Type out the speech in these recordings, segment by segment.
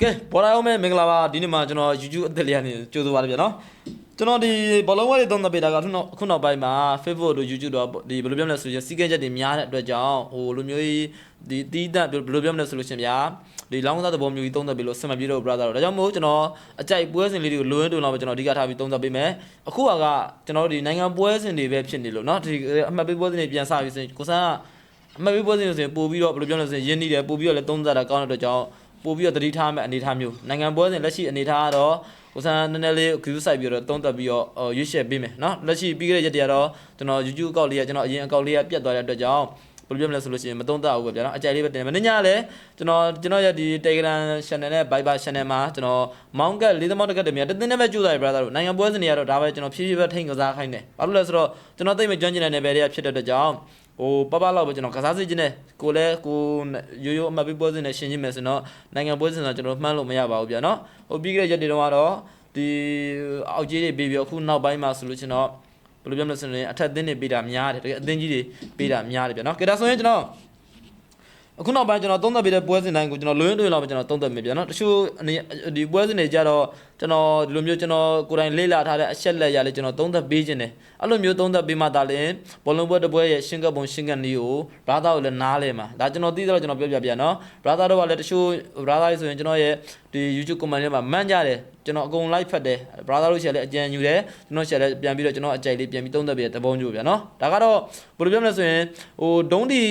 ကဲဘောလာအောင်မဲမင်္ဂလာပါဒီနေ့မှာကျွန်တော် YouTube အသစ်လေးကနေကြိုးစားပါတယ်ဗျာနော်ကျွန်တော်ဒီဘောလုံးဝဲတွေသုံးသပ်ပေးတာကခုနောက်ခုနောက်ပိုင်းမှာ Facebook တို့ YouTube တို့ဒီဘယ်လိုပြောမလဲဆိုရင်စီကဲချက်တွေများတဲ့အတွက်ကြောင့်ဟိုလိုမျိုးကြီးဒီတီးတက်ဘယ်လိုပြောမလဲဆိုလို့ရှင်ဗျာဒီလောင်းသားသဘောမျိုးကြီးသုံးသပ်ပေးလို့ဆင်မပြေတော့ brother တို့ဒါကြောင့်မို့ကျွန်တော်အကြိုက်ပွဲစဉ်လေးတွေကိုလိုရင်းတုံလောက်ပဲကျွန်တော်အဓိကထားပြီးသုံးသပ်ပေးမယ်အခုကကျွန်တော်တို့ဒီနိုင်ငံပွဲစဉ်တွေပဲဖြစ်နေလို့เนาะဒီအမှတ်ပေးပွဲစဉ်တွေပြန်စပြီးဆိုရင်ကိုဆန်းကအမှတ်ပေးပွဲစဉ်တွေဆိုရင်ပို့ပြီးတော့ဘယ်လိုပြောမလဲဆိုရင်ရင်းနှီးတယ်ပို့ပြီးတော့လည်းသုံးသပ်တာကောင်းတဲ့အတွက်ကြောင့် ပို့ပြီးတော့တတိထားမဲ့အနေထားမျိုးနိုင်ငံပွဲစဉ်လက်ရှိအနေထားကတော့ကိုစံနည်းနည်းလေးဂရုစိုက်ပြီးတော့တုံးတက်ပြီးတော့ရွေးချယ်ပေးမယ်နော်လက်ရှိပြီးခဲ့တဲ့ရက်တည်းကတော့ကျွန်တော် YouTube အကောင့်လေးကကျွန်တော်အရင်အကောင့်လေးကပြတ်သွားတဲ့အတွက်ကြောင့်ဘယ်လိုပြောမလဲဆိုလို့ရှိရင်မတုံးတက်ဘူးပဲဗျာနော်အကြိုက်လေးပဲတင်တယ်မနေ့ညလည်းကျွန်တော်ကျွန်တော်ရဲ့ဒီ Telegram Channel နဲ့ Viber Channel မှာကျွန်တော်မောင်းကက်လေးသမောင်းတက်ကက်တည်းကတသင်းနဲ့ပဲကြိုးစားရ brother တို့နိုင်ငံပွဲစဉ်တွေကတော့ဒါပဲကျွန်တော်ဖြည်းဖြည်းပဲထိန်ကစားခိုင်းတယ်ဘာလို့လဲဆိုတော့ကျွန်တော်သိမ့်မကျွမ်းကျင်တဲ့နယ်ပယ်တွေကဖြစ်တဲ့အတွက်ကြောင့် ဟိုပပလောက်ပဲကျွန်တော်ကစားစေခြင်းနဲ့ကိုလည်းကိုရိုးရိုးအမှတ်ပေးပွဲစဉ်နဲ့ရှင်ချင်းမယ်ဆိုတော့နိုင်ငံပွဲစဉ်တော့ကျွန်တော်မှန်းလို့မရပါဘူးဗျာနော်ဟိုပြီးခဲ့တဲ့ရက်တွေတုန်းကတော့ဒီအောက်ကြီးတွေပေးပြီးအခုနောက်ပိုင်းမှာဆိုလို့ကျွန်တော်ဘယ်လိုပြောမလဲဆိုရင်အထက်သင်းတွေပေးတာများတယ်တကယ်အသင်းကြီးတွေပေးတာများတယ်ဗျာနော်ကဲဒါဆိုရင်ကျွန်တော်အခုနောက်ပိုင်းကျွန်တော်သုံးသပ်ပေးတဲ့ပွဲစဉ်တိုင်းကိုကျွန်တော်လွင်းတွင်လောက်ပဲကျွန်တော်သုံးသပ်မယ်ဗျာနော်တချို့ဒီပွဲစဉ်တွေကြတော့ကျွန်တော်ဒီလိုမျိုးကျွန်တော်ကိုယ်တိုင်လေ့လာထားတဲ့အချက်လက်ရလဲကျွန်တော်သုံးသပ်ပေးခြင်းတယ်အဲ့လိုမျိုးသုံးသပ်ပေးမှသာလင်ဘောလုံးပွဲတစ်ပွဲရဲ့ရှင်းကပ်ပုံရှင်းကပ်နည်းကိုဘရာသာကိုလည်းနားလဲမှာဒါကျွန်တော်သိသလောက်ကျွန်တော်ပြောပြပြနော်ဘရာသာတို့ကလည်းတချို့ဘရာသာတွေဆိုရင်ကျွန်တော်ရဲ့ဒီ YouTube comment ထဲမှာမှန်ကြတယ်ကျွန်တော်အကုန် live ဖတ်တယ်ဘရာသာတို့ရှယ်လည်းအကြံယူတယ်ကျွန်တော်ရှယ်လည်းပြန်ပြီးတော့ကျွန်တော်အကြိုက်လေးပြန်ပြီးသုံးသပ်ပေးတဲ့သဘောမျိုးဗျာနော်ဒါကတော့ဘယ်လိုပြောမလဲဆိုရင်ဟိုဒုံးဒီ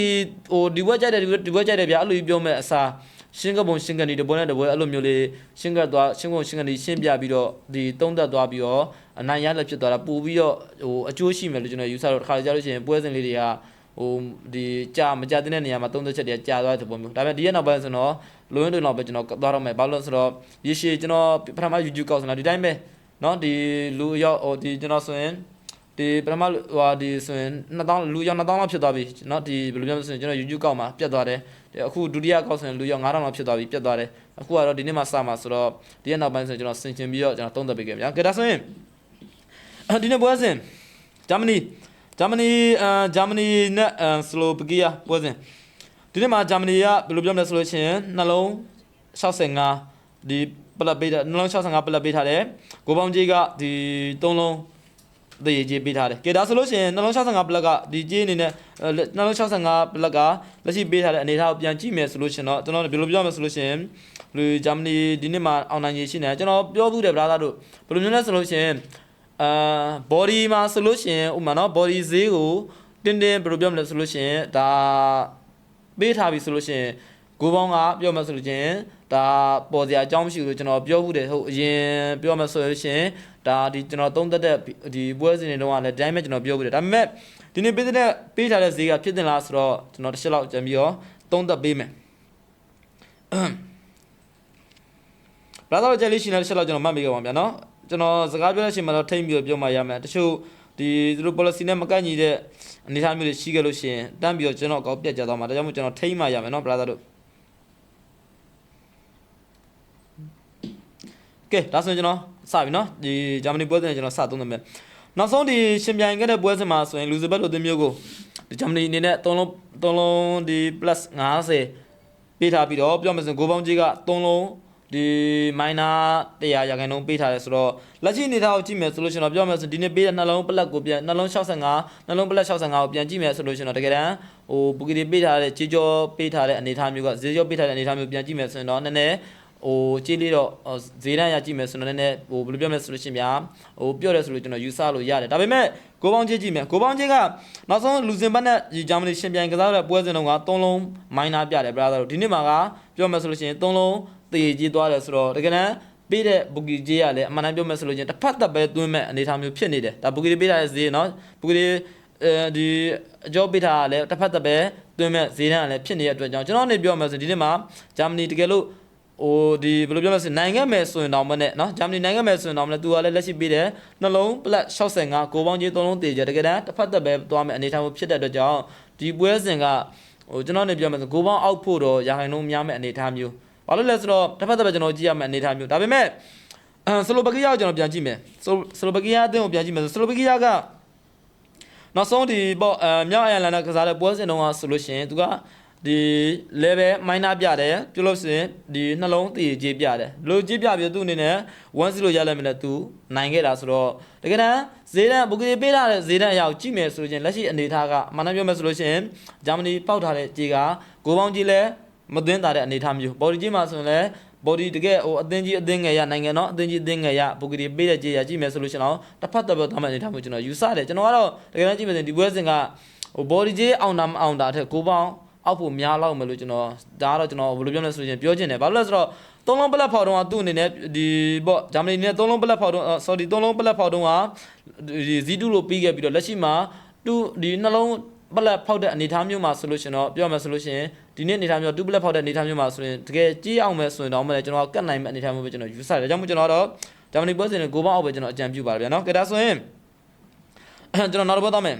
ဟိုဒီဘွက်ကြိုက်တယ်ဒီဘွက်ကြိုက်တယ်ဗျာအဲ့လိုပြောမဲ့အစား ရှင်းကပုံရှင်းကနေတပွဲနဲ့တပွဲအဲ့လိုမျိုးလေးရှင်းကသွားရှင်းကုန်ရှင်းကနေရှင်းပြပြီးတော့ဒီတုံးသက်သွားပြီးတော့အနိုင်ရလက်ဖြစ်သွားတာပို့ပြီးတော့ဟိုအကျိုးရှိမယ်လို့ကျွန်တော်ယူဆတော့တစ်ခါကြားလို့ရှိရင်ပွဲစဉ်လေးတွေကဟိုဒီကြာမကြတဲ့နေရာမှာတုံးသက်ချက်တွေကကြာသွားတဲ့ပုံမျိုးဒါပေမဲ့ဒီရက်နောက်ပိုင်းဆိုတော့လိုရင်းတွေတော့ပဲကျွန်တော်သွားတော့မယ်ဘာလို့လဲဆိုတော့ရေရှည်ကျွန်တော်ပထမ YouTube ကောက်စလာဒီတိုင်းပဲเนาะဒီလူရောက်ဟိုဒီကျွန်တော်ဆိုရင် ဒီပထမဟိုဒီဆိုရင်2000လူရောက်2000လောက်ဖြစ်သွားပြီเนาะဒီဘယ်လိုပြောမလဲဆိုရင်ကျွန်တော် YouTube ကောက်မှာပြတ်သွားတယ်အခုဒုတိယကောက်ဆိုရင်လူရောက်9000လောက်ဖြစ်သွားပြီပြတ်သွားတယ်အခုကတော့ဒီနေ့မှစမှာဆိုတော့ဒီရက်နောက်ပိုင်းဆိုရင်ကျွန်တော်ဆင်ခြင်ပြီးတော့ကျွန်တော်သုံးသပ်ပေးခဲ့ဗျာကဲဒါဆိုရင်ဒီနေ့ပွဲစဉ်ဂျာမနီဂျာမနီအာဂျာမနီနဲ့ဆလိုဗကီးယားပွဲစဉ်ဒီနေ့မှာဂျာမနီကဘယ်လိုပြောမလဲဆိုလို့ရှိရင်နှလုံး65ဒီပလက်ပေးတာနှလုံး65ပလက်ပေးထားတယ်ကိုပေါင်းကြီးကဒီ3လုံး တည်ကြီးပေးထားတယ်ကဲဒါဆိုလို့ရှိရင်နှလုံး65ပလက်ကဒီကြီးအနေနဲ့နှလုံး65ပလက်ကလက်ရှိပေးထားတဲ့အနေအထားကိုပြန်ကြည့်မယ်ဆိုလို့ရှိရင်တော့ကျွန်တော်ဘယ်လိုပြောမလဲဆိုလို့ရှိရင်လူဂျာမနီဒီနေ့မှာအောင်နိုင်ရရှိနေတယ်ကျွန်တော်ပြောဘူးတယ်ဗလာသားတို့ဘယ်လိုမျိုးလဲဆိုလို့ရှိရင်အာ body မှာဆိုလို့ရှိရင်ဥပမာနော် body ဈေးကိုတင်းတင်းဘယ်လိုပြောမလဲဆိုလို့ရှိရင်ဒါပေးထားပြီဆိုလို့ရှိရင်ကိုပေါင်းကပြောမှဆိုလို့ချင်း ဒါပေါ်စရာအကြောင်းမရှိဘူးလို့ကျွန်တော်ပြောဘူးတယ်ဟုတ်အရင်ပြောမှဆိုလို့ရှိရင်ဒါဒီကျွန်တော်သုံးသက်တဲ့ဒီပွဲစဉ်တွေတုန်းကလည်းတိုင်းမဲ့ကျွန်တော်ပြောဘူးတယ်ဒါပေမဲ့ဒီနေ့ပေးတဲ့ပေးထားတဲ့ဈေးကဖြစ်တင်လားဆိုတော့ကျွန်တော်တစ်ချက်လောက်ကြံပြီးတော့သုံးသက်ပေးမယ်ဘလာတော့ကြက်လေးရှင်တဲ့တစ်ချက်လောက်ကျွန်တော်မှတ်မိကြပါဗျာနော်ကျွန်တော်စကားပြောတဲ့အချိန်မှာတော့ထိမ့်ပြီးတော့ပြောမှရမယ်တချို့ဒီသူတို့ policy နဲ့မကိုက်ညီတဲ့အနေအထားမျိုးတွေရှိခဲ့လို့ရှိရင်တန်းပြီးတော့ကျွန်တော်အကောက်ပြတ်ကြသွားမှာဒါကြောင့်မို့ကျွန်တော်ထိမ့်မှရမယ်နော်ဘလာတို့ ကဲဒါဆိုရင်ကျွန်တော်စပြီနော်ဒီဂျာမနီပွဲစဉ်ကျွန်တော်စသုံးသပ်မယ်နောက်ဆုံးဒီရှင်ပြိုင်ခဲ့တဲ့ပွဲစဉ်မှာဆိုရင်လူစဘက်လိုတင်မျိုးကိုဒီဂျာမနီအနေနဲ့3လုံး3လုံးဒီ plus 50ပေးထားပြီးတော့ပြောမယ်ဆိုရင်ဂိုးပေါင်းကြီးက3လုံးဒီမိုင်နာ100ရာခိုင်နှုန်းပေးထားတယ်ဆိုတော့လက်ရှိအနေထားကိုကြည့်မယ်ဆိုလို့ရှိရင်တော့ပြောမယ်ဆိုဒီနေ့ပေးတဲ့နှလုံးပလက်ကိုပြန်နှလုံး65နှလုံးပလက်65ကိုပြန်ကြည့်မယ်ဆိုလို့ရှိရင်တော့တကယ်တမ်းဟိုဘူကီတီပေးထားတဲ့ကြေးကြောပေးထားတဲ့အနေထားမျိုးကဈေးကြောပေးထားတဲ့အနေထားမျိုးပြန်ကြည့်မယ်ဆိုရင်တော့နည်းနည်း ဟိုကြည့်လေးတော့ဈေးတန်းရကြည့်မယ်ဆိုတော့နည်းနည်းဟိုဘယ်လိုပြောမလဲဆိုလို့ရှိရင်ဗျာဟိုပြော့တယ်ဆိုလို့ကျွန်တော်ယူဆလို့ရတယ်ဒါပေမဲ့ကိုပေါင်းချင်းကြည့်မယ်ကိုပေါင်းချင်းကနောက်ဆုံးလူစင်ဘတ်နဲ့ဂျာမနီရှင်ပြိုင်ကစားတဲ့ပွဲစဉ်တုန်းက3လုံးမိုင်းနာပြတယ် brother တို့ဒီနေ့မှာကပြောမယ်ဆိုလို့ရှိရင်3လုံးတည်ကြီးသွားတယ်ဆိုတော့တကယ်တမ်းပေးတဲ့ဘူကီဂျေးကလည်းအမှန်တမ်းပြောမယ်ဆိုလို့ချင်းတစ်ဖက်သက်ပဲသွင်းမဲ့အနေအထားမျိုးဖြစ်နေတယ်ဒါဘူကီပေးထားတဲ့ဈေးနော်ဘူကီအဲဒီအကျော်ပေးထားတာလည်းတစ်ဖက်သက်ပဲသွင်းမဲ့ဈေးတန်းကလည်းဖြစ်နေတဲ့အတွက်ကြောင့်ကျွန်တော်နေပြောမယ်ဆိုဒီနေ့မှာဂျာမနီတကယ်လို့ ဟိုဒီဘယ်လိုပြောမလဲဆိုနိုင်ငံမယ်ဆိုရင်တော့မနဲ့เนาะဂျာမနီနိုင်ငံမယ်ဆိုရင်တော့မနဲ့သူကလည်းလက်ရှိပေးတယ်နှလုံးပလက်65ကိုပေါင်းကြီး3လုံးတည်ကြတကယ်တမ်းတစ်ဖက်သက်ပဲသွားမယ်အနေထားမျိုးဖြစ်တဲ့အတွက်ကြောင့်ဒီပွဲစဉ်ကဟိုကျွန်တော်နေပြောမယ်ဆိုကိုပေါင်းအောက်ဖို့တော့ရာခိုင်နှုန်းများမဲ့အနေထားမျိုးဘာလို့လဲဆိုတော့တစ်ဖက်သက်ပဲကျွန်တော်ကြည့်ရမယ့်အနေထားမျိုးဒါပေမဲ့အဲဆလိုဘကီယာကိုကျွန်တော်ပြန်ကြည့်မယ်ဆလိုဘကီယာအသင်းကိုပြန်ကြည့်မယ်ဆိုဆလိုဘကီယာကနောက်ဆုံးဒီပေါ့အဲမြောက်အိုင်ယာလန်နဲ့ကစားတဲ့ပွဲစဉ်တုန်းကဆိုလို့ရှိရင်သူက ဒီ level minor ပြတယ်ပြုလို့ဆိုရင်ဒီနှလုံးတည်ကြီးပြတယ်လိုကြီးပြပြီးသူ့အနေနဲ့1-0ရလိုက်မယ်နဲ့သူနိုင်ခဲ့တာဆိုတော့တကယ်တမ်းဈေးတန်းဘူကရီပေးထားတဲ့ဈေးတန်းအရောက်ကြည့်မယ်ဆိုရင်လက်ရှိအနေထားကမှန်တယ်ပြောမယ်ဆိုလို့ရှိရင်ဂျာမနီပေါက်ထားတဲ့ကြီးကဂိုးပေါင်းကြီးလဲမသွင်းတာတဲ့အနေထားမျိုးဘော်ဒီကြီးမှာဆိုရင်လဲ body တကယ်ဟိုအသင်းကြီးအသင်းငယ်ရနိုင်ငံတော့အသင်းကြီးအသင်းငယ်ရဘူကရီပေးတဲ့ကြီးရကြည့်မယ်ဆိုလို့ရှိရင်တော့တစ်ဖက်တစ်ဖက်သွားမှအနေထားမျိုးကျွန်တော်ယူဆတယ်ကျွန်တော်ကတော့တကယ်တမ်းကြည့်မယ်ဆိုရင်ဒီပွဲစဉ်ကဟို body ကြီးအောင်တာမအောင်တာတဲ့ကိုပေါင်း အောက်ဖို့များလောက်မယ်လို့ကျွန်တော်ဒါကတော့ကျွန်တော်ဘယ်လိုပြောမလဲဆိုရင်ပြောချင်တယ်ဘာလို့လဲဆိုတော့သုံးလုံးပလက်ဖောက်တုံးကသူ့အနေနဲ့ဒီပေါ့ဂျာမနီနဲ့သုံးလုံးပလက်ဖောက်တုံး sorry သုံးလုံးပလက်ဖောက်တုံးကဒီဇီတူလို့ပြီးခဲ့ပြီးတော့လက်ရှိမှာသူဒီနှလုံးပလက်ဖောက်တဲ့အနေအထားမျိုးမှာဆိုလို့ရှင်တော့ပြောမှဆိုလို့ရှင်ဒီနေ့အနေအထားမျိုးတူပလက်ဖောက်တဲ့အနေအထားမျိုးမှာဆိုရင်တကယ်ကြီးအောင်မယ်ဆိုရင်တော့မလဲကျွန်တော်ကတ်နိုင်မဲ့အနေအထားမျိုးပဲကျွန်တော်ယူဆတယ်ဒါကြောင့်မို့ကျွန်တော်တော့ဂျာမနီပွဲစဉ်ကိုဘောင်းအောက်ပဲကျွန်တော်အကြံပြုပါဗျာနော်ကဲဒါဆိုရင်ကျွန်တော်နောက်တစ်ပွဲသွားမယ်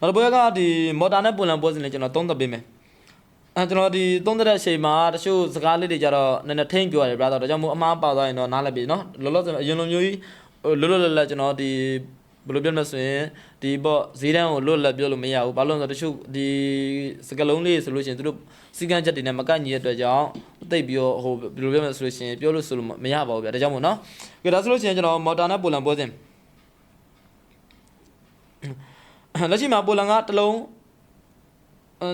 နောက်တစ်ပွဲကဒီမော်တာနဲ့ပုံလန်ပွဲစဉ်လေးကျွန်တော်သုံးသပ်ပေးမယ်အဲကျွန်တော်ဒီသုံးသပ်တဲ့အချိန်မှာတချို့စကားလေးတွေကြတော့နည်းနည်းထိမ့်ပြောရတယ်ဗျာတော့ဒါကြောင့်မို့အမှားပါသွားရင်တော့နားလည်ပြီနော်လောလောဆယ်အရင်လိုမျိုးကြီးလွတ်လွတ်လပ်လပ်ကျွန်တော်ဒီဘယ်လိုပြောမလဲဆိုရင်ဒီပေါ့ဈေးတန်းကိုလွတ်လပ်ပြောလို့မရဘူးဘာလို့လဲဆိုတော့တချို့ဒီစကလုံးလေးဆိုလို့ရှိရင်သူတို့စီကန်းချက်တွေနဲ့မကန့်ညီတဲ့အတွက်ကြောင့်တိတ်ပြီးတော့ဟိုဘယ်လိုပြောမလဲဆိုလို့ရှိရင်ပြောလို့ဆိုလို့မရပါဘူးဗျာဒါကြောင့်မို့နော်ကဲဒါဆိုလို့ရှိရင်ကျွန်တော်မော်တာနဲ့ပိုလန်ပွဲစဉ် လက်ရှိမှာပိုလန်ကတစ်လုံး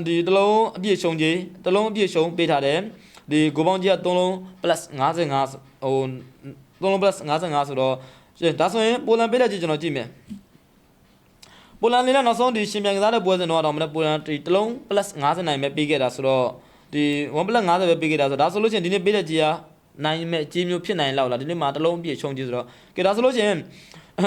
ဒီတစ်လုံးအပြည့်ရှုံကြီးတစ်လုံးအပြည့်ရှုံပေးထားတယ်ဒီကိုပေါင်းကြီးက3လုံး plus 55ဟို3လုံး plus 55ဆိုတော့ဒါဆိုရင်ပိုလန်ပေးတဲ့ကြီးကျွန်တော်ကြည့်မယ်ပိုလန်လေးနဲ့နောက်ဆုံးဒီရှင်ပြန်ကစားတဲ့ပွဲစဉ်တော့တော့မနေ့ပိုလန်ဒီတစ်လုံး plus 50နိုင်ပဲပေးခဲ့တာဆိုတော့ဒီ1 plus 50ပဲပေးခဲ့တာဆိုတော့ဒါဆိုလို့ရှိရင်ဒီနေ့ပေးတဲ့ကြီးကနိုင်မဲ့ကြီးမျိုးဖြစ်နိုင်လောက်လားဒီနေ့မှာတစ်လုံးအပြည့်ရှုံကြီးဆိုတော့ကဲဒါဆိုလို့ရှိရင်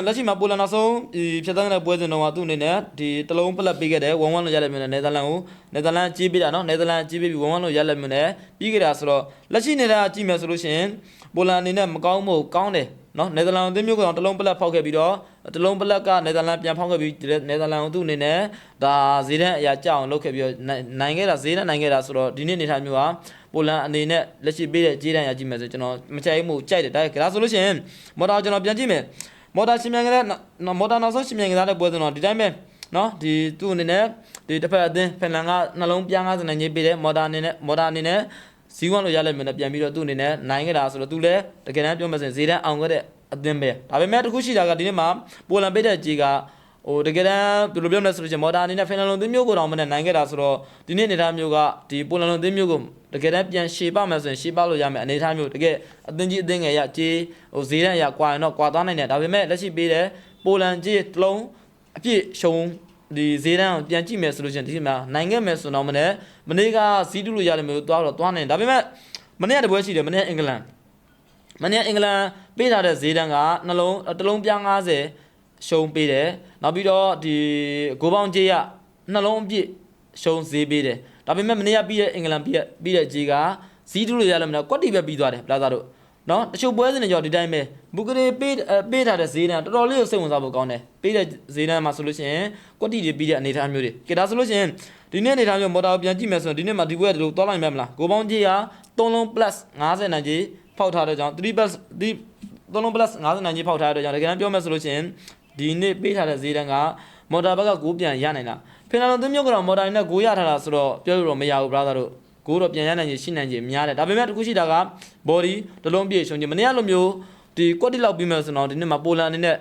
လက်ရှိမှာပိုလန်နောက်ဆုံးဒီဖြတ်သန်းတဲ့ပွဲစဉ်တော့သူ့အနေနဲ့ဒီတလုံးပလက်ပေးခဲ့တယ်1-1လို့ရလိုက်မျိုးနဲ့နယ်သာလန်ကိုနယ်သာလန်ကြီးပေးတာနော်နယ်သာလန်ကြီးပေးပြီး1-1လို့ရလိုက်မျိုးနဲ့ပြီးခဲ့တာဆိုတော့လက်ရှိနေတာကြည့်မယ်ဆိုလို့ရှိရင်ပိုလန်အနေနဲ့မကောင်းမို့ကောင်းတယ်နော်နယ်သာလန်အသင်းမျိုးကတော့တလုံးပလက်ဖောက်ခဲ့ပြီးတော့တလုံးပလက်ကနယ်သာလန်ပြန်ဖောက်ခဲ့ပြီးနယ်သာလန်ကိုသူ့အနေနဲ့ဒါဈေးတန်းအရာကြအောင်လုပ်ခဲ့ပြီးတော့နိုင်ခဲ့တာဈေးတန်းနိုင်ခဲ့တာဆိုတော့ဒီနေ့အနေထားမျိုးကပိုလန်အနေနဲ့လက်ရှိပေးတဲ့ဈေးတန်းအရာကြည့်မယ်ဆိုကျွန်တော်မချိုက်မှုကြိုက်တယ်ဒါဆိုလို့ရှိရင်မော်တာကျွန်တော်ပြန်ကြည့်မယ် မော်တာရှင်မြန်ကလေးမော်တာနောက်ဆုံးရှင်မြန်ကစားတဲ့ပွဲစဉ်တော့ဒီတိုင်းပဲနော်ဒီသူ့အနေနဲ့ဒီတစ်ဖက်အသင်းဖင်လန်ကနှလုံးပြား90နိုင်ကြီးပေးတယ်မော်တာအနေနဲ့မော်တာအနေနဲ့ဇီဝလို့ရလိုက်မယ်နဲ့ပြန်ပြီးတော့သူ့အနေနဲ့နိုင်ခဲ့တာဆိုတော့သူလည်းတကယ်တမ်းပြောမှဆိုရင်ဈေးတန်းအောင်ခဲ့တဲ့အသင်းပဲဒါပေမဲ့တခုရှိတာကဒီနေ့မှာပိုလန်ပေးတဲ့ကြီးက ဟိုတကယ်တမ်းဘယ်လိုပြောမလဲဆိုလို့ချင်းမော်တာအနေနဲ့ဖင်လန်လုံသင်းမျိုးကိုတောင်မနဲ့နိုင်ခဲ့တာဆိုတော့ဒီနေ့အနေထားမျိုးကဒီပိုလန်လုံသင်းမျိုးကိုတကယ်တမ်းပြန်ရှေ့ပါမယ်ဆိုရင်ရှေ့ပါလို့ရမယ်အနေထားမျိုးတကယ်အသင်းကြီးအသင်းငယ်ရကြေးဟိုဈေးတန်းရကွာရင်တော့ကွာသွားနိုင်တယ်ဒါပေမဲ့လက်ရှိပေးတဲ့ပိုလန်ကြီးတလုံးအပြည့်ရှုံဒီဈေးတန်းကိုပြန်ကြည့်မယ်ဆိုလို့ချင်းဒီမှာနိုင်ခဲ့မယ်ဆိုတော့မနေ့မနေ့ကဇီးတူလို့ရတယ်မျိုးသွားတော့သွားနိုင်ဒါပေမဲ့မနေ့ကတပွဲရှိတယ်မနေ့အင်္ဂလန်မနေ့အင်္ဂလန်ပေးထားတဲ့ဈေးတန်းကနှလုံးတစ်လုံးပြား90 ရှုံးပေးတယ်နောက်ပြီးတော့ဒီဂိုးပေါင်းကြေးရနှလုံးအပြည့်ရှုံးဈေးပေးတယ်ဒါပေမဲ့မနေ့ကပြီးတဲ့အင်္ဂလန်ပြီးတဲ့ပြီးတဲ့ကြေးကဇီးတူလို့ရလည်းမလားကွက်တီပဲပြီးသွားတယ်ပလာဇာတို့နော်တချို့ပွဲစဉ်တွေကြောင့်ဒီတိုင်းပဲဘူကရီပေးပေးထားတဲ့ဈေးတန်းတော်တော်လေးကိုစိတ်ဝင်စားဖို့ကောင်းတယ်ပေးတဲ့ဈေးတန်းမှာဆိုလို့ရှိရင်ကွက်တီတွေပြီးတဲ့အနေအထားမျိုးတွေကဲဒါဆိုလို့ရှိရင်ဒီနေ့အနေအထားမျိုးမော်တာကိုပြန်ကြည့်မယ်ဆိုရင်ဒီနေ့မှာဒီပွဲကဒီလိုသွားလိုက်မယ်မလားဂိုးပေါင်းကြေးက3လုံး plus 50နိုင်ကြီးဖောက်ထားတဲ့ကြောင့်3 plus ဒီ3လုံး plus 50နိုင်ကြီးဖောက်ထားတဲ့ကြောင့်တကယ်တမ်းပြောမယ်ဆိုလို့ရှိရင် ဒီနေ့ပေးထားတဲ့ဈေးတန်းကမော်တာဘက်ကဂိုးပြန်ရနိုင်လားဖင်လန်လိုသင်းမျိုးကတော့မော်တာနဲ့ဂိုးရထားတာဆိုတော့ပြောရတော့မရဘူး brother တို့ကိုတော့ပြန်ရနိုင်ခြင်းရှိနိုင်ခြင်းများတယ်ဒါပေမဲ့တခုရှိတာက body တလုံးပြည့်ရှုံခြင်းမနေ့ကလိုမျိုးဒီ quad လောက်ပြီးမယ်ဆိုတော့ဒီနေ့မှာပိုလန်အနေနဲ့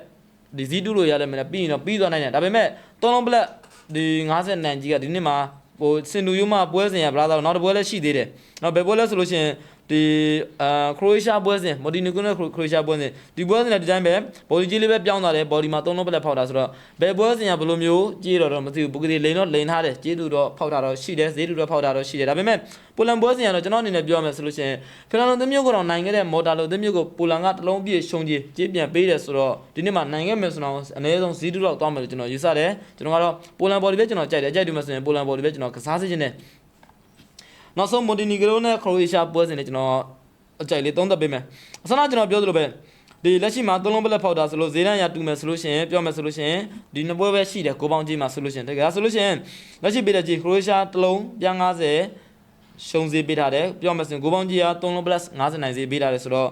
ဒီ Z2 လို့ရတယ်မယ်ပြီးရင်တော့ပြီးသွားနိုင်တယ်ဒါပေမဲ့သုံးလုံး black ဒီ90နိုင်ကြီးကဒီနေ့မှာဟိုစင်တူယူမပွဲစဉ်ရ brother နောက်တစ်ပွဲလည်းရှိသေးတယ်နောက်ဘယ်ပွဲလဲဆိုလို့ရှိရင် ဒီအာခရိုအေးရှားပွဲစဉ်မော်ဒီနီကိုနဲ့ခရိုအေးရှားပွဲစဉ်ဒီပွဲစဉ်လည်းဒီတိုင်းပဲဘော်ဒီကြီးလေးပဲပြောင်းသွားတယ်ဘော်ဒီမှာသုံးလုံးပလက်ဖောက်တာဆိုတော့ဘယ်ပွဲစဉ်ကဘယ်လိုမျိုးကြီးတော့တော့မသိဘူးပုဂ္ဂတိလိန်တော့လိန်ထားတယ်ကြီးသူတော့ဖောက်တာတော့ရှိတယ်ဈေးသူတော့ဖောက်တာတော့ရှိတယ်ဒါပေမဲ့ပိုလန်ပွဲစဉ်ကတော့ကျွန်တော်အနေနဲ့ပြောရမယ်ဆိုလို့ရှိရင်ဖင်လန်လိုသင်းမျိုးကတော့နိုင်ခဲ့တဲ့မော်တာလိုသင်းမျိုးကိုပိုလန်ကတလုံးပြည့်ရှုံကြီးကြီးပြန်ပေးတယ်ဆိုတော့ဒီနေ့မှာနိုင်ခဲ့မယ်ဆိုတော့အနည်းဆုံးဈေးသူတော့သွားမယ်လို့ကျွန်တော်ယူဆတယ်ကျွန်တော်ကတော့ပိုလန်ဘော်ဒီပဲကျွန်တော်ကြိုက်တယ်ကြိုက်တယ်မှဆိုရင်ပိုလန်ဘော်ဒီပဲကျွန်တော်ကစားစေချင်တယ် နောက်ဆုံးမိုတီနီဂရိုနဲ့ခရိုအေးရှားပွဲစဉ်နဲ့ကျွန်တော်အကြိုက်လေးသုံးသပ်ပေးမယ်အစနာကျွန်တော်ပြောသလိုပဲဒီလက်ရှိမှာသုံးလုံးပလက်ဖောက်တာဆိုလို့ဈေးတန်းရတူမယ်ဆိုလို့ရှိရင်ပြောမယ်ဆိုလို့ရှိရင်ဒီနှစ်ပွဲပဲရှိတယ်ကိုပေါင်းကြီးမှာဆိုလို့ရှိရင်တကယ်ဆိုလို့ရှိရင်လက်ရှိပေးတဲ့ကြီးခရိုအေးရှားတစ်လုံးပြန်90ရှုံးဈေးပေးထားတယ်ပြောမယ်ဆိုရင်ကိုပေါင်းကြီးက3လုံး plus 50နိုင်ဈေးပေးထားတယ်ဆိုတော့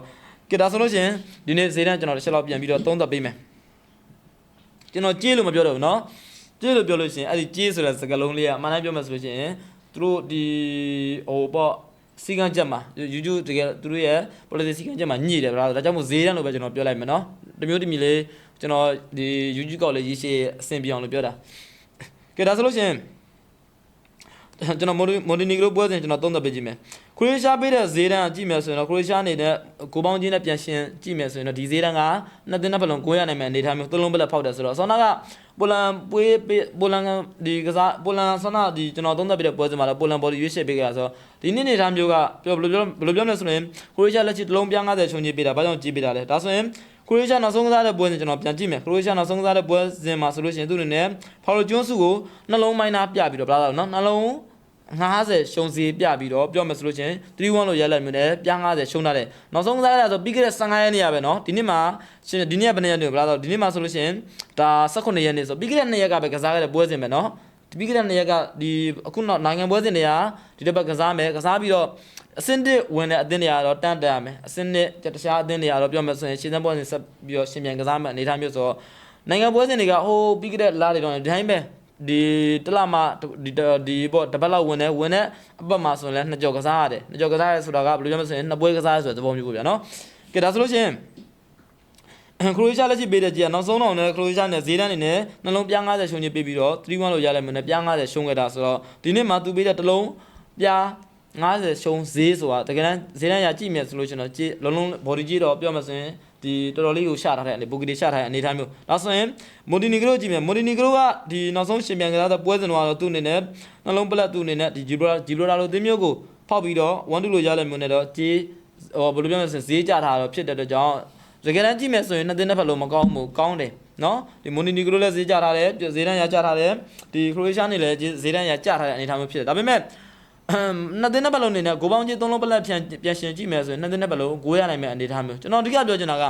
ကဲဒါဆိုလို့ရှိရင်ဒီနေ့ဈေးတန်းကျွန်တော်တစ်ချက်လောက်ပြန်ပြီးတော့သုံးသပ်ပေးမယ်ကျွန်တော်ကြေးလို့မပြောတော့ဘူးเนาะ ကျေးလို့ပြောလို့ရှိရင်အဲ့ဒီကျေးဆိုတဲ့စကားလုံးလေးကအမှန်တမ်းပြောမှဆိုလို့ရှိရင် သူတို့ဒီဟိုပေါ့စီကံချက်မှာ YouTube တကယ်သူတို့ရဲ့ policy စီကံချက်မှာညှိတယ်ဗျာဒါကြောင့်မို့ဈေးတန်းလို့ပဲကျွန်တော်ပြောလိုက်မယ်နော်တမျိုးတမီလေးကျွန်တော်ဒီ YouTube ကောက်လေးရေးရှေ့အဆင်ပြေအောင်လို့ပြောတာကဲဒါဆိုလို့ရှိရင်ကျွန်တော်မိုဒီနီဂရိုပွဲစဉ်ကျွန်တော်သုံးသပ်ပေးကြည့်မယ်ခရိုအေးရှားပေးတဲ့ဈေးတန်းကြည့်မယ်ဆိုရင်တော့ခရိုအေးရှားအနေနဲ့ကိုပေါင်းချင်းနဲ့ပြန်ရှင်ကြည့်မယ်ဆိုရင်တော့ဒီဈေးတန်းကနှစ်သိန်းနှစ်ပတ်လုံး900နိုင်မယ်အနေထားမျိုးသုံးလုံးပလက်ဖောက်တယ်ဆိုတော့ဆောနာက ပိုလန်ပွေးပိုလန်ဒီကစားပိုလန်ဆောနာဒီကျွန်တော်သုံးသပ်ပေးတဲ့ပွဲစဉ်မှာတော့ပိုလန်ဘော်ဒီရွေးချယ်ပေးကြတာဆိုတော့ဒီနေ့အနေထားမျိုးကပြောဘယ်လိုပြောဘယ်လိုပြောမလဲဆိုရင်ခရိုအေးရှားလက်ချစ်တစ်လုံးပြား90ချုံကြီးပေးတာဘာကြောင့်ကြီးပေးတာလဲဒါဆိုရင်ခရိုအေးရှားနောက်ဆုံးကစားတဲ့ပွဲစဉ်ကျွန်တော်ပြန်ကြည့်မယ်ခရိုအေးရှားနောက်ဆုံးကစားတဲ့ပွဲစဉ်မှာဆိုလို့ရှိရင်သူ့အနေနဲ့ဖော်လိုကျွန်းစုကိုနှလုံးမိုင်းနာပြပြီးတော့ဗလားတော့နော်နှလုံး 90ရှုံစီပြပြီးတော့ပြောမယ်ဆိုလို့ချင်း3-1လို့ရလက်မျိုးနဲ့ပြား90ရှုံးထားတယ်နောက်ဆုံးကစားရတာဆိုပြီးခဲ့တဲ့15ရက်နေ့ရပဲเนาะဒီနေ့မှာရှင်ဒီနေ့ကဘယ်နှစ်ရက်နေဘလားတော့ဒီနေ့မှာဆိုလို့ချင်းဒါ18ရက်နေ့ဆိုပြီးခဲ့တဲ့2ရက်ကပဲကစားခဲ့တဲ့ပွဲစဉ်ပဲเนาะပြီးခဲ့တဲ့2ရက်ကဒီအခုနောက်နိုင်ငံပွဲစဉ်တွေကဒီတစ်ပတ်ကစားမယ်ကစားပြီးတော့အစင်းတစ်ဝင်တဲ့အသင်းတွေကတော့တန်းတက်ရမယ်အစင်းတစ်တခြားအသင်းတွေကတော့ပြောမယ်ဆိုရင်ရှင်းသပွဲစဉ်ဆက်ပြီးတော့ရှင်ပြန်ကစားမယ်အနေထားမျိုးဆိုတော့နိုင်ငံပွဲစဉ်တွေကဟိုပြီးခဲ့တဲ့လတွေတော့ဒီတိုင်းပဲ ဒီတလမှာဒီဒီပေါ့တပတ်လောက်ဝင်တယ်ဝင်တဲ့အပတ်မှာဆိုရင်လည်းနှစ်ကြော်ကစားရတယ်နှစ်ကြော်ကစားရဆိုတာကဘယ်လိုပြောမလဲဆိုရင်နှစ်ပွဲကစားရဆိုတဲ့သဘောမျိုးပေါ့ဗျာနော်ကဲဒါဆိုလို့ရှိရင်ခရိုအေးရှားလက်ရှိပေးတဲ့ကြီးကနောက်ဆုံးတော့လည်းခရိုအေးရှားနဲ့ဈေးတန်းအနေနဲ့နှလုံးပြား90ရှုံးကြီးပေးပြီးတော့3-1လို့ရလိုက်မယ်နဲ့ပြား90ရှုံးခဲ့တာဆိုတော့ဒီနေ့မှာသူပေးတဲ့တစ်လုံးပြား90ရှုံးဈေးဆိုတာတကယ်တမ်းဈေးတန်းရကြည့်မြင်ဆိုလို့ရှိရင်တော့ကြည့်လုံးလုံး body ကြီးတော့ပြောမှဆိုရင် ဒီတော်တော်လေးကိုရှာထားတဲ့အနေပိုကီတွေရှာထားတဲ့အနေထားမျိုးဒါဆိုရင်မိုဒီနီဂရိုကြည့်မြင်မိုဒီနီဂရိုကဒီနောက်ဆုံးရှင်ပြန်ကစားတဲ့ပွဲစဉ်တော့သူ့အနေနဲ့နှလုံးပလက်သူ့အနေနဲ့ဒီဂျီဘရာဂျီဘရာလိုသင်းမျိုးကိုဖောက်ပြီးတော့1-2လို့ရလိုက်မျိုးနဲ့တော့ကြေးဟောဘယ်လိုပြောမလဲဆိုရင်ဈေးကြထားတော့ဖြစ်တဲ့အတွက်ကြောင့်တကယ်တမ်းကြည့်မယ်ဆိုရင်နှစ်သင်းတစ်ဖက်လုံးမကောင်းဘူးကောင်းတယ်နော်ဒီမိုနီနီဂရိုလည်းဈေးကြထားတယ်ဈေးတန်းရကြထားတယ်ဒီခရိုအေးရှားနေလည်းဈေးတန်းရကြထားတဲ့အနေထားမျိုးဖြစ်တယ်ဒါပေမဲ့ နှစ်သိန်းနှစ်ပတ်လုံးနေနဲ့ကိုပေါင်းကြီးသုံးလုံးပလက်ပြန်ပြန်ရှင်ကြည့်မယ်ဆိုရင်နှစ်သိန်းနှစ်ပတ်လုံးကိုရနိုင်မယ့်အနေထားမျိုးကျွန်တော်အဓိကပြောချင်တာက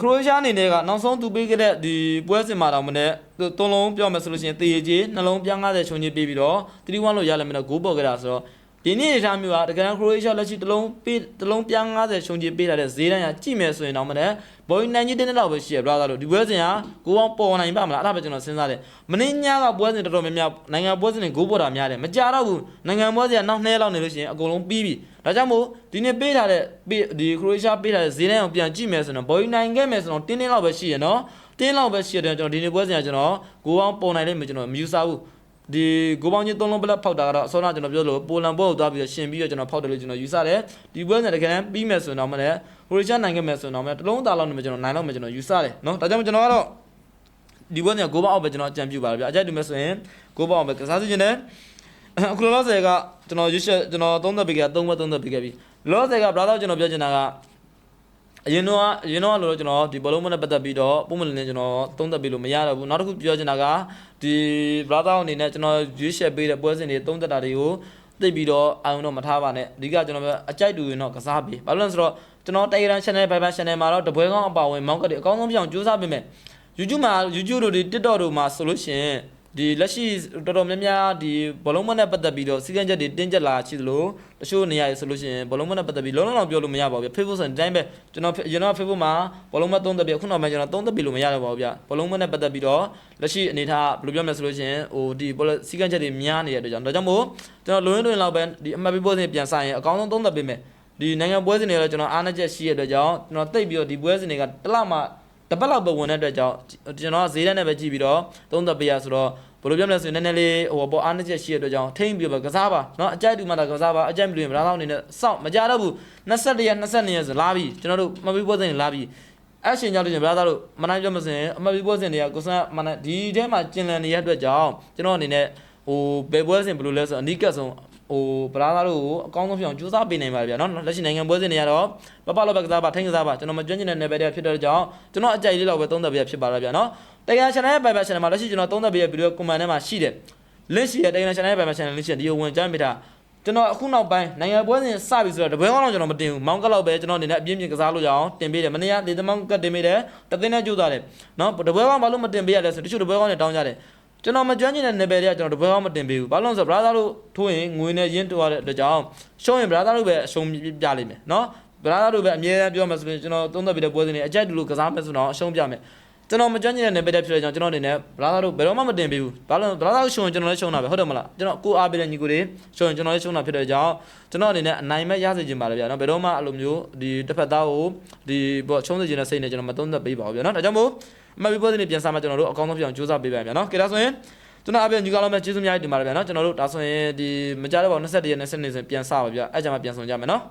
ခရိုအေးရှားအနေနဲ့ကနောက်ဆုံးသူပေးခဲ့တဲ့ဒီပွဲစဉ်မှာတော့မနဲ့သုံးလုံးပြောမယ်ဆိုလို့ရှိရင်တေးကြီးနှလုံးပြား90ချုံကြီးပေးပြီးတော့3-1လို့ရလိုက်မယ်တော့ဂိုးပေါ်ခဲ့တာဆိုတော့ ဒီနေ့အနေထားမျိုးကတကယ်ခရိုအေးရှားလက်ရှိတစ်လုံးပေးတစ်လုံးပြား90ချုံကြီးပေးလာတဲ့ဈေးတန်းကကြည့်မယ်ဆိုရင်တော့မနဲ့ဘော်နိုင်ကြီးတင်းတော့ပဲရှိရဘလာတော့ဒီပွဲစဉ်ကကိုအောင်ပေါ်နိုင်ပါမလားအဲ့ဒါပဲကျွန်တော်စဉ်းစားတယ်မင်းညကပွဲစဉ်တော်တော်များများနိုင်ငံပွဲစဉ်တွေဂိုးပေါ်တာများတယ်မကြတော့ဘူးနိုင်ငံပွဲစဉ်ကနောက်2လောက်နေလို့ရှိရင်အကုန်လုံးပြီးပြီဒါကြောင့်မို့ဒီနေ့ပေးထားတဲ့ဒီခရိုအေးရှားပေးထားတဲ့ဈေးတန်းအောင်ပြန်ကြည့်မယ်ဆိုတော့ဘော်နိုင်ခဲ့မယ်ဆိုတော့တင်းတင်းလောက်ပဲရှိရနော်တင်းလောက်ပဲရှိရတယ်ကျွန်တော်ဒီနေ့ပွဲစဉ်ကကျွန်တော်ကိုအောင်ပေါ်နိုင်လိမ့်မယ်ကျွန်တော်မယူဆဘူး ဒီကိုပေါင်းချင်းသုံးလုံးပလက်ဖောက်တာကတော့အစောကကျွန်တော်ပြောလို့ပိုလန်ပွဲကိုသွားပြီးတော့ရှင်ပြီးတော့ကျွန်တော်ဖောက်တယ်လို့ကျွန်တော်ယူဆတယ်ဒီပွဲစဉ်တကယ်တမ်းပြီးမယ်ဆိုရင်တော့မလဲဟိုရီချာနိုင်ခဲ့မယ်ဆိုရင်တော့မလဲတစ်လုံးသားလောက်နေမယ်ကျွန်တော်နိုင်လောက်မယ်ကျွန်တော်ယူဆတယ်နော်ဒါကြောင့်ကျွန်တော်ကတော့ဒီပွဲစဉ်ကိုပေါင်းအောင်ပဲကျွန်တော်အကြံပြုပါဗျာအကြိုက်တူမယ်ဆိုရင်ကိုပေါင်းအောင်ပဲကစားစီခြင်းနဲ့အခုလောလောဆယ်ကကျွန်တော်ရွှေကျွန်တော်သုံးသက်ပေးခဲ့သုံးဘက်သုံးသက်ပေးခဲ့ပြီလောလောဆယ်က brother ကျွန်တော်ပြောချင်တာက အရင်တော့အရင်တော့လို့ကျွန်တော်ဒီဘလုံးမနဲ့ပတ်သက်ပြီးတော့ပုံမှန်လည်းကျွန်တော်သုံးသက်ပြီးလို့မရတော့ဘူးနောက်တစ်ခုပြောချင်တာကဒီ brother အနေနဲ့ကျွန်တော်ရွေးချယ်ပေးတဲ့ပွဲစဉ်တွေသုံးသက်တာတွေကိုသိပြီးတော့အာရုံတော့မထားပါနဲ့အဓိကကျွန်တော်အကြိုက်တူရင်တော့ကစားပေးဘာလို့လဲဆိုတော့ကျွန်တော် Telegram channel Viber channel မှာတော့တပွဲကောင်းအပါဝင်မောင်းကတ်တွေအကောင်းဆုံးပြအောင်ကြိုးစားပေးမယ် YouTube မှာ YouTube တို့ဒီ TikTok တို့မှာဆိုလို့ရှိရင် ဒီလက်ရှိတော်တော်များများဒီဘလုံးမနဲ့ပတ်သက်ပြီးတော့စီကံချက်တွေတင်းကျပ်လာရှိသလိုတချို့နေရာတွေဆိုလို့ရှိရင်ဘလုံးမနဲ့ပတ်သက်ပြီးလုံးလုံးတော့ပြောလို့မရပါဘူးဗျ Facebook ဆိုရင်တိုင်းပဲကျွန်တော်ကျွန်တော် Facebook မှာဘလုံးမသုံးသက်ပြီးခုနောက်ပိုင်းကျွန်တော်သုံးသက်ပြီးလို့မရတော့ပါဘူးဗျဘလုံးမနဲ့ပတ်သက်ပြီးတော့လက်ရှိအနေထားဘယ်လိုပြောမလဲဆိုလို့ရှိရင်ဟိုဒီစီကံချက်တွေများနေတဲ့အတွက်ကြောင့်ဒါကြောင့်မို့ကျွန်တော်လွင်းလွင်းလောက်ပဲဒီအမှတ်ပေးပွဲစဉ်ပြန်ဆိုင်ရင်အကောင်းဆုံးသုံးသက်ပေးမယ်ဒီနိုင်ငံပွဲစဉ်တွေတော့ကျွန်တော်အားနည်းချက်ရှိရတဲ့အတွက်ကြောင့်ကျွန်တော်တိတ်ပြီးတော့ဒီပွဲစဉ်တွေကတစ်လမှ တပတ်လောက်ပဲဝင်တဲ့အတွက်ကြောင့်ကျွန်တော်ဈေးတန်းနဲ့ပဲကြည့်ပြီးတော့သုံးသက်ပေးရဆိုတော့ဘယ်လိုပြောမလဲဆိုရင်နည်းနည်းလေးဟိုပေါ်အားနည်းချက်ရှိတဲ့အတွက်ကြောင့်ထိမ့်ပြီးတော့ကစားပါเนาะအကြိုက်တူမှသာကစားပါအကြိုက်မလို့ရင်ဗလားသောင်းအနေနဲ့စောင့်မကြတော့ဘူး21ရက်22ရက်ဆိုလာပြီကျွန်တော်တို့မပြီးပွဲစဉ်လာပြီအဲ့ရှင်ကြောင့်ကျွန်တော်ဗလားသားတို့မနိုင်ပြောမစင်အမပြီးပွဲစဉ်တွေကကိုစမ်းမနိုင်ဒီထဲမှာကျင်လန်နေတဲ့အတွက်ကြောင့်ကျွန်တော်အနေနဲ့ဟိုဘယ်ပွဲစဉ်ဘယ်လိုလဲဆိုအနီးကပ်ဆုံး ဟိုဗလာသားတို့ကိုအကောင်းဆုံးဖြစ်အောင်ကြိုးစားပေးနိုင်ပါတယ်ဗျာနော်လက်ရှိနိုင်ငံပွဲစဉ်တွေကတော့ပပလောဘက်ကစားပါထိုင်းကစားပါကျွန်တော်မကျွမ်းကျင်တဲ့ level တွေဖြစ်တဲ့ကြောင့်ကျွန်တော်အကြိုက်လေးလောက်ပဲသုံးသပ်ပြဖြစ်ပါတော့ဗျာနော်တိုင်ကန် channel ရဲ့ private channel မှာလက်ရှိကျွန်တော်သုံးသပ်ပြရဲ့ video comment ထဲမှာရှိတယ် link ရှိတယ်တိုင်ကန် channel ရဲ့ private channel link ရှိတယ်ဒီကိုဝင်ကြမ်းပေးတာကျွန်တော်အခုနောက်ပိုင်းနိုင်ငံပွဲစဉ်စပြီဆိုတော့တပွဲကောင်းတော့ကျွန်တော်မတင်ဘူးမောင်းကလောက်ပဲကျွန်တော်အနေနဲ့အပြင်းပြင်းကစားလို့ရအောင်တင်ပေးတယ်မနေ့ကလေသမောင်းကတ်တင်ပေးတယ်တသိန်းနဲ့ကြိုးစားတယ်နော်တပွဲကောင်းဘာလို့မတင်ပေးရလဲဆိုတချို့တပွဲကောင်းတွေတောင်းကြတယ် ကျွန်တော်မကြွမ်းကျင်တဲ့ level တွေကကျွန်တော်တပွဲကောင်းမတင်ပေးဘူးဘာလို့လဲဆိုတော့ brother တို့ထိုးရင်ငွေနဲ့ရင်းတွားတဲ့အတွက်ကြောင့်ရှုံးရင် brother တို့ပဲအရှုံးပြလိမ့်မယ်နော် brother တို့ပဲအမြဲတမ်းပြောမှဆိုရင်ကျွန်တော်သုံးသက်ပြီးတဲ့ပွဲစဉ်တွေအကြိုက်တူလို့ကစားမယ်ဆိုတော့အရှုံးပြမယ်ကျွန်တော်မကြွညင်တဲ့နယ်ပယ်တဲ့ဖြစ်တဲ့ကြောင့်ကျွန်တော်အနေနဲ့ဘလာသာတို့ဘယ်တော့မှမတင်ပေးဘူးဘာလို့ဘလာသာရှုံရင်ကျွန်တော်လည်းရှုံတာပဲဟုတ်တယ်မလားကျွန်တော်ကိုအားပေးတဲ့ညီကိုတွေရှုံရင်ကျွန်တော်လည်းရှုံတာဖြစ်တဲ့ကြောင့်ကျွန်တော်အနေနဲ့အနိုင်မဲ့ရစေချင်ပါလေဗျာနော်ဘယ်တော့မှအဲ့လိုမျိုးဒီတစ်ဖက်သားကိုဒီပေါ့ချုံးစေချင်တဲ့စိတ်နဲ့ကျွန်တော်မသုံးသက်ပေးပါဘူးဗျာနော်ဒါကြောင့်မို့အ မှတ်ပေးပွဲစဉ်ပြန်စားမှကျွန်တော်တို့အကောင်းဆုံးဖြစ်အောင်ကြိုးစားပေးပါမယ်ဗျာနော်ကဲဒါဆိုရင်ကျွန်တော်အပြင်ညီကလုံးမဲ့ကျေးဇူးများတင်ပါတယ်ဗျာနော်ကျွန်တော်တို့ဒါဆိုရင်ဒီမကြတဲ့ပေါ့21ရက်နေ့စနေစဉ်ပြန်စားပါဗျာအဲ့ကြမှာပြန်ဆောင်ကြမယ်နော်